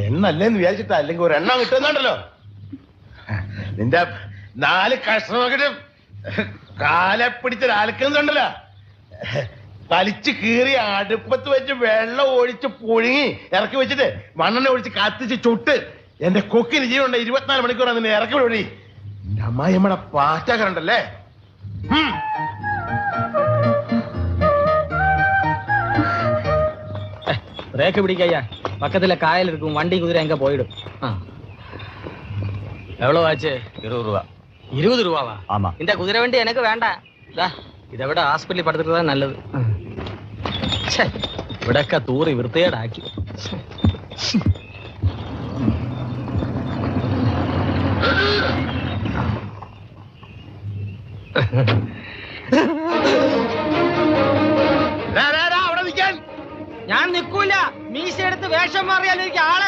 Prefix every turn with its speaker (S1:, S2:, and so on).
S1: എണ്ണല്ലേന്ന് വിചാരിച്ചിട്ട് അല്ലെങ്കിൽ ഒരെണ്ണം കിട്ടുന്നുണ്ടല്ലോ. നിന്റെ നാല് കഷ്ടമൊക്കെ കാലെ പിടിച്ച ആൽക്കുന്നുണ്ടല്ലോ വലിച്ചു കീറി അടുപ്പത്ത് വെച്ച് വെള്ളം ഒഴിച്ച് പുഴുങ്ങി ഇറക്കി വെച്ചിട്ട് മണ്ണെണ്ണ ഒഴിച്ച് കത്തിച്ച് ചുട്ട് എന്റെ കൊക്കിന് ജീവനുണ്ട്. ഇരുപത്തിനാല് മണിക്കൂറാണ് നിന്നെ ഇറക്കി വിടണി അമ്മായി നമ്മുടെ പാറ്റാക്കറുണ്ടല്ലേ
S2: ബ്രേക്ക് പിടിക്കയ്യാ பக்கத்துல காயல் இருக்கும் வண்டி குதிரை எங்க போயிடும். எவ்வளவு ஆச்சு?
S3: இருபது ரூபா.
S2: இருபது ரூபாவா?
S3: ஆமா.
S2: இந்த குதிரை வண்டி எனக்கு வேண்டாம். இதை விட ஹாஸ்பிட்டல் படுத்துட்டு தான் நல்லது. ഇവിടൊക്കെ തൂറി വൃത്തികേടാക്കി Ha ha ha. ഞാൻ നിൽക്കൂല. മീശ എടുത്ത് വേഷം മാറിയാൽ എനിക്ക് ആളെ